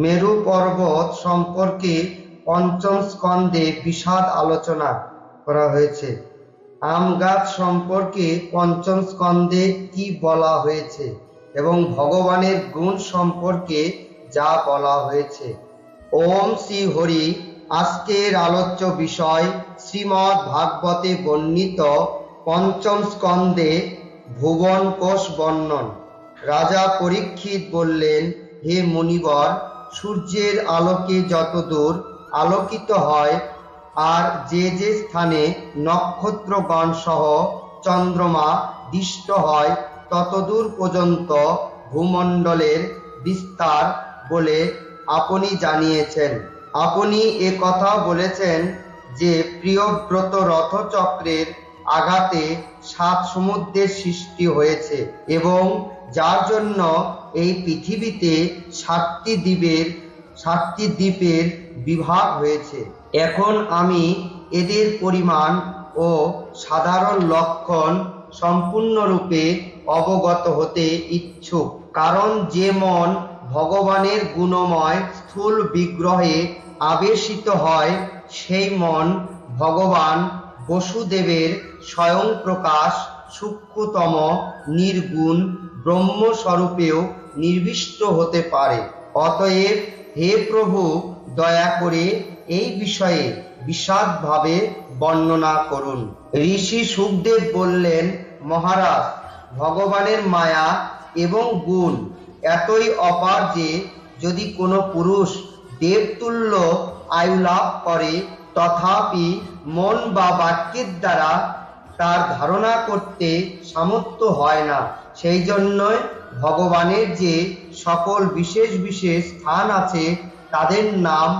মেরু পর্বত সম্পর্কে পঞ্চম স্কন্ধে বিশদ আলোচনা করা হয়েছে। আম গাছ সম্পর্কে পঞ্চম স্কন্ধে কি বলা হয়েছে এবং ভগবানের গুণ সম্পর্কে যা বলা হয়েছে। ওম শ্রী হরি, আজকের আলোচ্য বিষয় শ্রীমৎ ভাগবতে বর্ণিত পঞ্চম স্কন্ধে ভুবন কোষ বর্ণন। রাজা পরীক্ষিত বললেন, হে মুনিবর সূর্যের আলোকে যতদূর আলোকিত হয়, আর যে যে স্থানে নক্ষত্রগণ সহ চন্দ্রমা দিষ্ট হয় ততদূর পর্যন্ত ভূমণ্ডলের বিস্তার বলে আপনি জানিয়েছেন। আপনি এ কথা বলেছেন যে প্রিয়ব্রত রথচক্রের আঘাতে সাত সমুদ্রের সৃষ্টি হয়েছে এবং যার জন্য এই পৃথিবীতে সাতটি দ্বীপের সাতটি দ্বীপের বিভাগ হয়েছে। এখন আমি এদের পরিমাণ ও সাধারণ লক্ষণ সম্পূর্ণরূপে অবগত হতে ইচ্ছুক। কারণ যে মন ভগবানের গুণময় স্থূল বিগ্রহে আবেশিত হয়, সেই মন ভগবান বসুদেবের স্বয়ং প্রকাশ সূক্ষ্মতম নির্গুণ ব্রহ্মস্বরূপেও নির্বিষ্ট হতে পারে। অতএব হে প্রভু, দয়া করে এই বিষয়ে বিশদভাবে বর্ণনা করুন। ঋষি সুখদেব বললেন, মহারাজ, ভগবানের মায়া এবং গুণ এতই অপার যে যদি কোনো পুরুষ দেবতুল্য আয়ু লাভ করে, তথাপি মন বা বাক্যের দ্বারা তার ধারণা করতে সামর্থ্য হয় না। সেই জন্যই ভগবানের যে সকল বিশেষ বিশেষ স্থান আছে, তাদের নাম,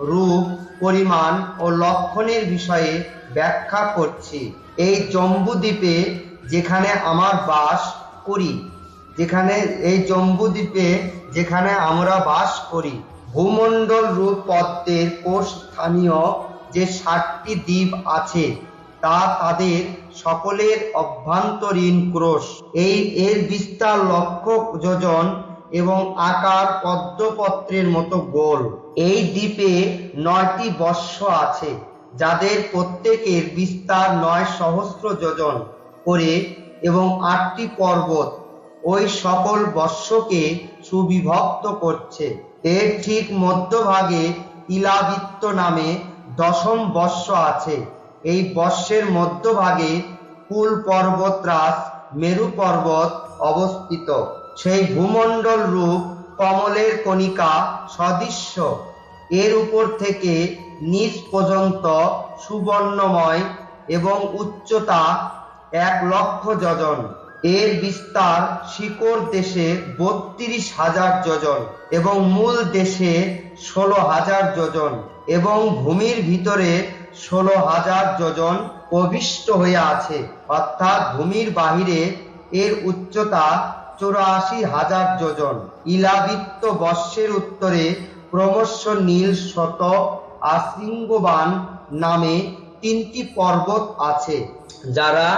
রূপ, পরিমাণ ও লক্ষণের বিষয়ে ব্যাখ্যা করছি। এই জম্বুদ্বীপে যেখানে আমার বাস করি, যেখানে এই জম্বুদ্বীপে যেখানে আমরা বাস করি, ভূমণ্ডল রূপ পদ্মের কোষ স্থানীয় যে ষাটটি দ্বীপ আছে তা তাদের সকলের অভ্যন্তরীণ ক্রোশ। এই এর বিস্তার লক্ষ যোজন এবং আকার পদ্মপত্রের মতো গোল। এই দ্বীপে নয়টি বর্ষ আছে, যাদের প্রত্যেকের বিস্তার নয় সহস্র যোজন করে এবং আটটি পর্বত ওই সকল বর্ষকে সুবিভক্ত করছে। এর ঠিক মধ্যভাগে ইলাবৃত্ত নামে দশম বর্ষ আছে এই বর্ষের মধ্যভাগে কুল পর্বতরাজ মেরু পর্বত অবস্থিত। সেই ভূমণ্ডল রূপ কমলের কণিকা সদৃশ্য। এর উপর থেকে নিচ পর্যন্ত সুবর্ণময় এবং উচ্চতা এক লক্ষ যোজন। এর বিস্তার শিকড় দেশে বত্রিশ হাজার যোজন এবং মূল দেশে ষোলো হাজার যোজন এবং ভূমির ভিতরে ষোলো হাজার যোজন প্রবিষ্ট হয়ে আছে। অর্থাৎ ভূমির বাহিরে এর উচ্চতা চৌরাশি হাজার যোজন। ইলাবৃত্ত বর্ষের উত্তরে ক্রমশ নীল শত আশৃঙ্গবান নামে তিনটি পর্বত আছে, যারা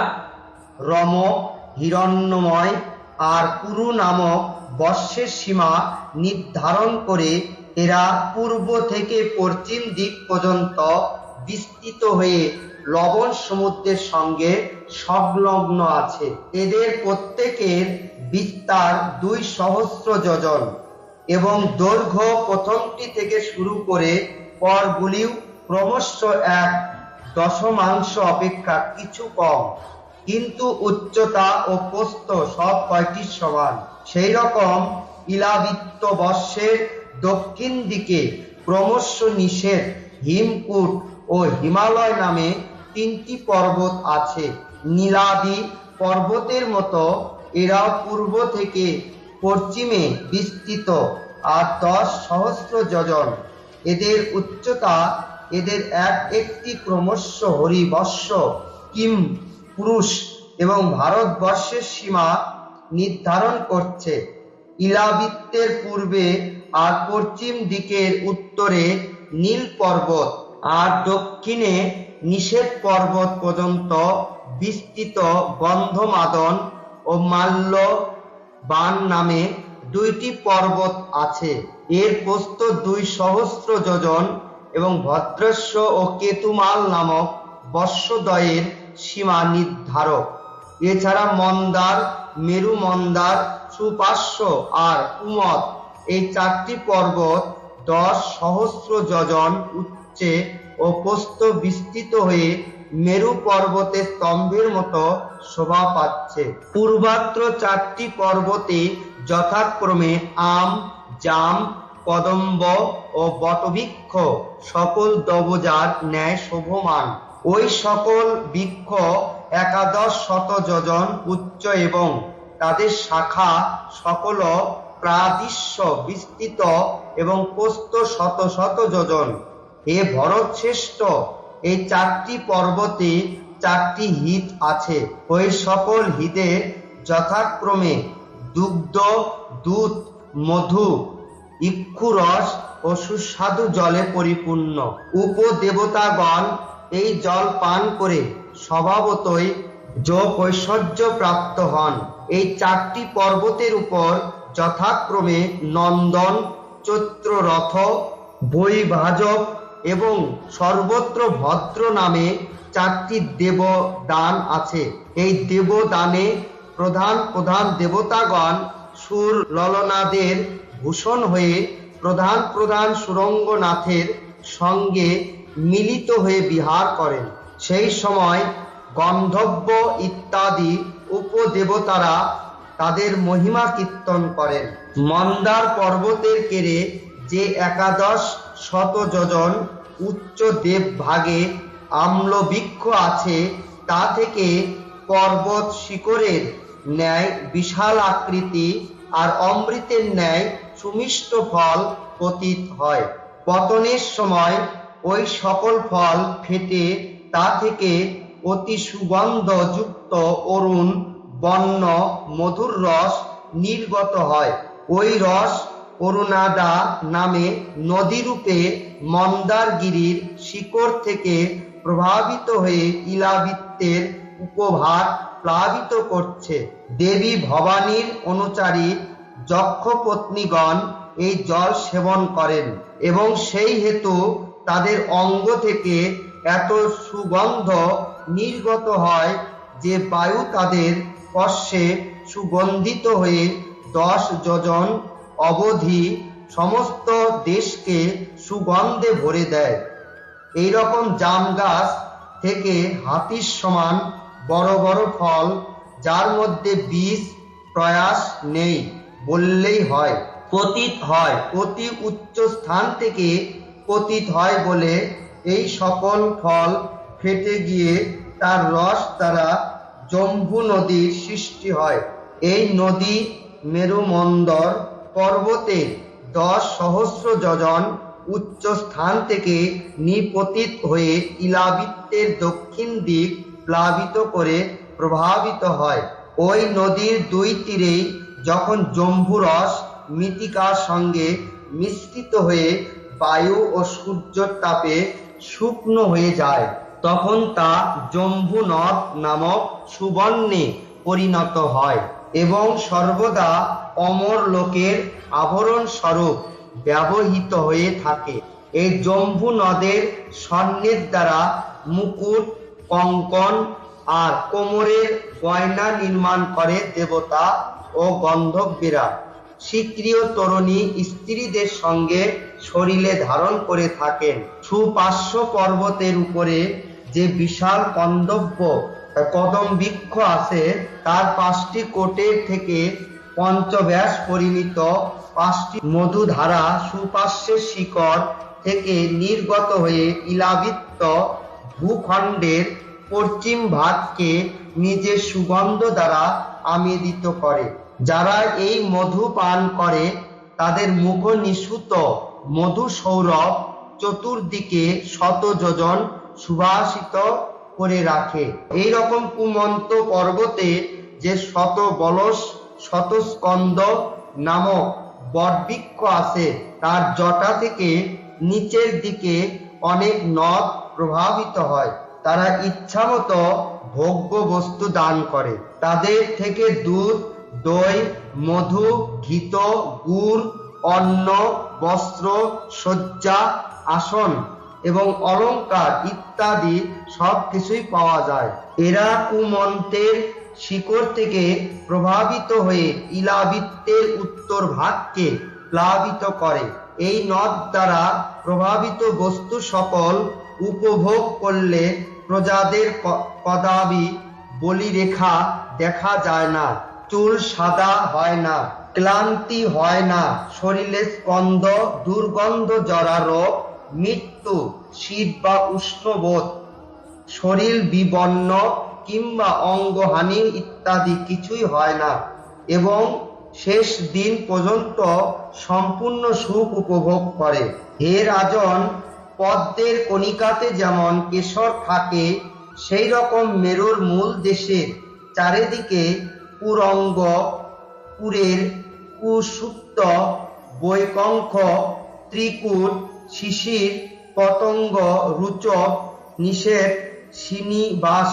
রম, হিরণ্যময় আর কুরু নামক বর্ষের সীমা নির্ধারণ করে এরা পূর্ব থেকে পশ্চিম দিক পর্যন্ত বিস্তৃত হয়ে লবণ সমুদ্রের সঙ্গে সংলগ্ন আছে। এদের প্রত্যেকের বিস্তার দুই সহস্র যোজন এবং দৈর্ঘ্য প্রথমটি থেকে শুরু করে পরগুলিও ক্রমশ এক দশমাংশ অপেক্ষা কিছু কম। কিন্তু উচ্চতা ও প্রস্থ সব কয়টি সমান। সেই রকম ইলাবৃত্ত বর্ষের দক্ষিণ দিকে ক্রমশ নিষেধ হিমকুট ও হিমালয় নামে তিনটি পর্বত আছে। নীলাদি পর্বতের মতো এরাও পূর্ব থেকে পশ্চিমে বিস্তৃত আর দশ সহস্র যজন। এদের উচ্চতা এদের এক একটি ক্রমশ হরিবর্ষ, কিম, পুরুষ এবং ভারতবর্ষের সীমা নির্ধারণ করছে। ইলাবৃত্তের পূর্বে আর পশ্চিম দিকের উত্তরে নীল পর্বত। আর দক্ষিণে নিষেধ পর্বত পর্যন্ত বিস্তৃত গন্ধমাদন ও মাল্য বান নামে দুইটি পর্বত আছে। এর প্রস্থ দুই সহস্র যোজন এবং ভদ্রস্য ও কেতুমাল নামক বর্ষদ্বয়ের সীমা নির্ধারক। এছাড়া মন্দার মেরু মন্দার সুপার্শ্ব আর কুমদ এই চারটি পর্বত দশ সহস্র যোজন উচ্চে ও প্রস্থ বিস্তৃত হয়ে মেরু পর্বতের স্তম্ভের মতো শোভা পাচ্ছে। পূর্বাত্র চারটি পর্বতে যথাক্রমে আম, জাম, কদম্ব ও বটবৃক্ষ সকল দবজার ন্যায় শোভমান ওই সকল বৃক্ষ একাদশ শত যোজন উচ্চ এবং তাদের শাখা সকল প্রাদিশ্য বিস্তৃত এবং প্রস্থ শত শত যোজন। হে ভরত শ্রেষ্ঠ। এই চারটি পর্বতে চারটি হিত আছে। ওই সকল হিতে যথাক্রমে দুগ্ধ, দুধ, মধু, ইক্ষুরস ও সুস্বাদু জলে পরিপূর্ণ। উপদেবতাগণ এই জল পান করে স্বভাবতই যোগ ঐশ্বর্য প্রাপ্ত হন। এই চারটি পর্বতের উপর যথাক্রমে নন্দন, চৈত্ররথ, বৈভাজক এবং সর্বত্র ভদ্র নামে চারটি দেবদান আছে। এই দেবদানে প্রধান প্রধান দেবতাগণ সুর ললনাদের ভূষণ হয়ে প্রধান প্রধান সুরঙ্গনাথের সঙ্গে মিলিত হয়ে বিহার করেন। সেই সময় গন্ধব্য ইত্যাদি উপদেবতারা তাদের মহিমা কীর্তন করেন। মন্দার পর্বতের কেড়ে যে একাদশ শত যোজন উচ্চ দেব ভাগে আম্লবৃক্ষ আছে, তা থেকে পর্বত শিখরের ন্যায় বিশাল আকৃতি আর অমৃতের ন্যায় সুমিষ্ট ফল পতিত হয়। পতনের সময় ওই সকল ফল ফেটে, তা থেকে অতি সুগন্ধযুক্ত অরুণ, বন্য, মধুর রস নির্গত হয়। ওই রস অরুণাদা নামে নদীরূপে মন্দারগিরির শিকড় থেকে প্রভাবিত হয়ে ইলাবৃত্তের উপভাগ প্লাবিত করছে। দেবী ভবানীর অনুচারী যক্ষ পত্নীগণ এই জল সেবন করেন এবং সেই হেতু তাদের অঙ্গ থেকে এত সুগন্ধ নির্গত হয় যে বায়ু তাদের স্পর্শে সুগন্ধিত হয়ে দশ যোজন অবধি সমস্ত দেশকে সুগন্ধে ভরে দেয়। এই রকম জাম গাছ থেকে হাতির সমান বড় বড় ফল, যার মধ্যে বীজ প্রয়াস নেই বললেই হয়। পতিত হয়, অতি উচ্চ স্থান থেকে পতিত হয় বলে এই সকল ফল ফেটে গিয়ে তার রস দ্বারা জম্বু নদীর সৃষ্টি হয়। এই নদী মেরুমন্দর পর্বতে দশ সহস্র যোজন উচ্চ স্থান থেকে নিপতিত হয়ে ইলাবৃত্তের দক্ষিণ দিক প্লাবিত করে প্রভাবিত হয়। ওই নদীর দুই তীরেই যখন জম্ভুরস মৃতিকার সঙ্গে মিশ্রিত হয়ে বায়ু ও সূর্যের তাপে শুকনো হয়ে যায়, তখন তা জম্বু নদ নামক সুবর্ণে পরিণত হয় এবং সর্বদা অমর লোকের আভরণ স্বরূপ ব্যবহৃত হয়ে থাকে। এই জম্বু নদের স্বর্ণের দ্বারা মুকুট, কঙ্কন আর কোমরের গয়না নির্মাণ করে দেবতা ও গন্ধর্বীরা সিক্রিয় তরুণী স্ত্রীদের সঙ্গে শরীরে ধারণ করে থাকেন। সুপার্শ্ব পর্বতের উপরে যে বিশাল কন্দব্য কদম বৃক্ষ আছে, তার পাঁচটি কোটের থেকে পঞ্চব্যাস পরিমিত পাঁচটি মধুধারা সুপার্শ্বের শিকড় থেকে নির্গত হয়ে ইলাবৃত্ত ভূখণ্ডের পশ্চিম ভাগকে নিজের সুগন্ধ দ্বারা আমেদিত করে। যারা এই মধু পান করে, তাদের মুখ নিঃসুত মধু সৌরভ চতুর্দিকে শত যোজন সুভাষিত করে রাখে। এই রকম কুমন্ত পর্বতে যে শত বলস শত স্কন্দ নামক বটবৃক্ষ আছে, তার জটা থেকে নিচের দিকে অনেক নদ প্রভাবিত হয়। তারা ইচ্ছামতো ভোগ্য বস্তু দান করে। তাদের থেকে দুধ, দই, মধু, ঘিত, গুড়, অন্ন, বস্ত্র, শয্যা, আসন এবং অলংকার ইত্যাদি সব কিছুই পাওয়া যায়। এরা কুমন্তের শিকড় থেকে প্রভাবিত হয়ে ইলাবৃত্তের উত্তর ভাগকে প্লাবিত করে। এই নদ দ্বারা প্রভাবিত বস্তু সকল উপভোগ করলে প্রজাদের কদাবি বলিরেখা দেখা যায় না, চুল সাদা হয় না, ক্লান্তি হয় না, শরীরে স্কন্ধ দুর্গন্ধ জরা রোগ মৃত্যু, শীত বা উষ্ণবোধ শরীর বিবর্ণ কিংবা অঙ্গহানি ইত্যাদি কিছুই হয় না এবং শেষ দিন পর্যন্ত সম্পূর্ণ সুখ উপভোগ করে। হে রাজন, পদ্মের কণিকাতে যেমন কেশর থাকে সেই রকম মেরুর মূল দেশের চারিদিকে পুরঙ্গ, পুরের কুসুপ্ত, বৈকঙ্খ ত্রিকূট শিশির, পতঙ্গ, রুচক, নিষেধ শ্রীনিবাস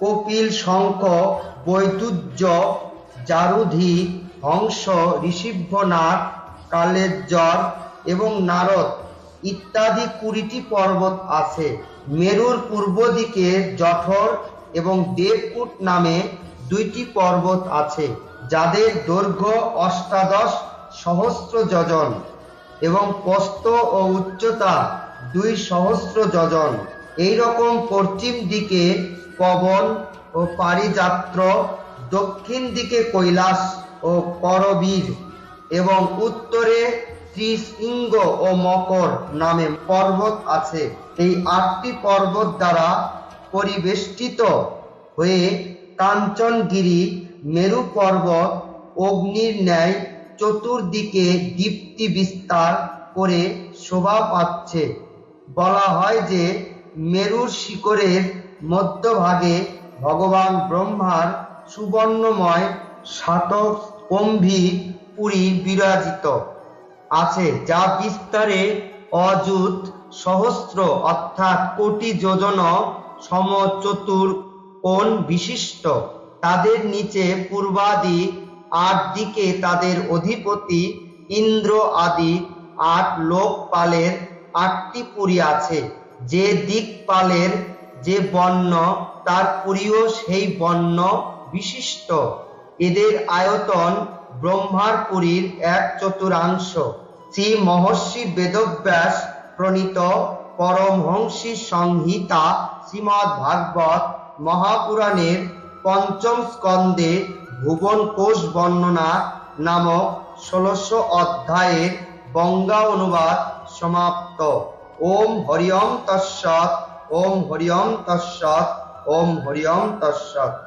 কপিল শঙ্খ বৈদুর্য জারুধি, হংস ঋষিভ্যনাথ কালেজ্জর এবং নারদ ইত্যাদি কুড়িটি পর্বত আছে। মেরুর পূর্ব দিকে জঠর এবং দেবকুট নামে দুইটি পর্বত আছে, যাদের দৈর্ঘ্য অষ্টাদশ সহস্র যোজন। এবং প্রস্থ ও উচ্চতা দুই সহস্র যজন। এই রকম পশ্চিম দিকে পবন ও পারিযাত্র, দক্ষিণ দিকে কৈলাস ও করবীর এবং উত্তরে ত্রিশৃঙ্গ ও মকর নামে পর্বত আছে। এই আটটি পর্বত দ্বারা পরিবেষ্টিত হয়ে কাঞ্চনগিরি, মেরু পর্বত, অগ্নির ন্যায় চতুর্দিকে দীপ্তি বিস্তার করে শোভা পাচ্ছে। বলা হয় যে মেরুর শিকড়ের মধ্যভাগে ভগবান ব্রহ্মার সুবর্ণময় শাতক কুম্ভী পুরী বিরাজিত আছে, যা বিস্তারে অযুত সহস্র অর্থাৎ কোটি যোজন সমচতুর কোণ বিশিষ্ট। তাদের নিচে পূর্বাদি আট দিকে তাদের অধিপতি ইন্দ্র আদি আট লোকপালের আটটি পুরী আছে। যে দিকপালের যে বর্ণ তার পুরীও সেই বর্ণ বিশিষ্ট। এদের আয়তন ব্রহ্মার পুরীর এক চতুরাংশ। শ্রী মহর্ষি বেদব্যাস প্রণীত পরমহংসী সংহিতা শ্রীমৎ ভাগবত মহাপুরাণের পঞ্চম স্কন্ধে ভুবন কোষ বর্ণনা নামক ষোলশো অধ্যায়ের বঙ্গা অনুবাদ সমাপ্ত। ওম হরিয়ম তৎসৎ, ওম হরিয়ম তৎসৎ, ওম হরিয়ম তৎসৎ।